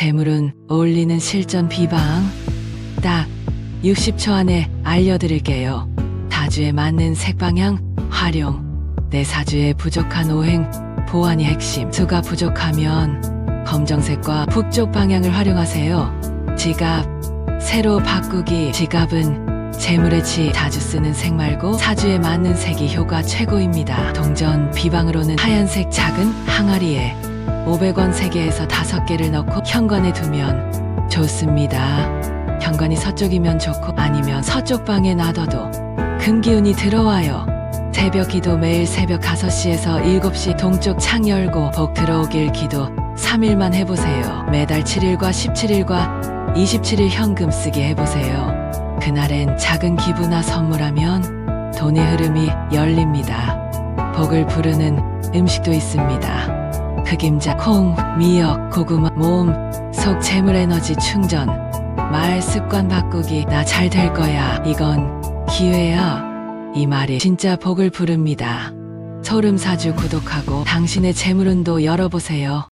재물은 어울리는 실전 비방. 딱 60초 안에 알려드릴게요. 다주에 맞는 색방향 활용. 내 사주에 부족한 오행 보완이 핵심. 수가 부족하면 검정색과 북쪽 방향을 활용하세요. 지갑 새로 바꾸기. 지갑은 재물의 지 자주 쓰는 색 말고 사주에 맞는 색이 효과 최고입니다. 동전 비방으로는 하얀색 작은 항아리에 500원 3개에서 5개를 넣고 현관에 두면 좋습니다. 현관이 서쪽이면 좋고 아니면 서쪽 방에 놔둬도 금기운이 들어와요. 새벽 기도 매일 새벽 5시에서 7시 동쪽 창 열고 복 들어오길 기도 3일만 해보세요. 매달 7일과 17일과 27일 현금 쓰기 해보세요. 그날엔 작은 기부나 선물하면 돈의 흐름이 열립니다. 복을 부르는 음식도 있습니다. 흑임자, 콩, 미역, 고구마, 몸, 속 재물 에너지 충전, 말 습관 바꾸기, 나 잘 될 거야. 이건 기회야. 이 말이 진짜 복을 부릅니다. 소름 사주 구독하고 당신의 재물운도 열어보세요.